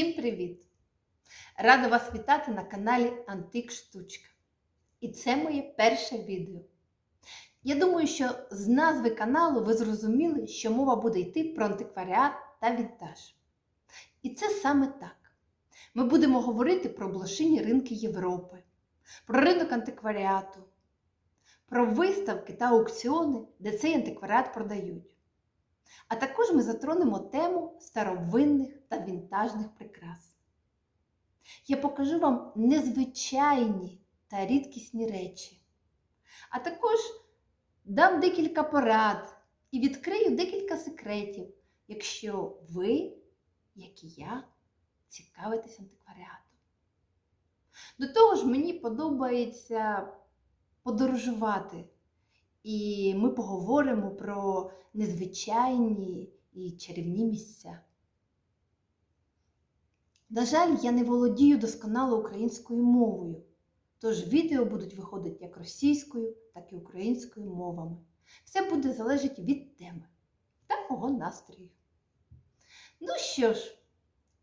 привіт! Рада вас вітати на каналі Антик Штучка. І це моє перше відео. Я думаю, що з назви каналу ви зрозуміли, що мова буде йти про антикваріат та вінтаж. І це саме так. Ми будемо говорити про блошині ринки Європи, про ринок антикваріату, про виставки та аукціони, де цей антикваріат продають. А також ми затронемо тему старовинних та вінтажних прикрас. Я покажу вам незвичайні та рідкісні речі, а також дам декілька порад і відкрию декілька секретів, якщо ви, як і я, цікавитесь антикваріатом. До того ж, мені подобається подорожувати. І ми поговоримо про незвичайні і чарівні місця. На жаль, я не володію досконало українською мовою, тож відео будуть виходити як російською, так і українською мовами. Все буде залежати від теми та мого настрою. Ну що ж,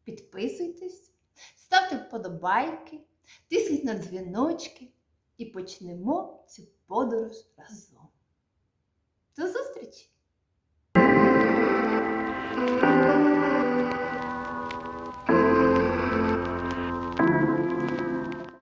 підписуйтесь, ставте вподобайки, тисніть на дзвіночки і почнемо цю подорож разом.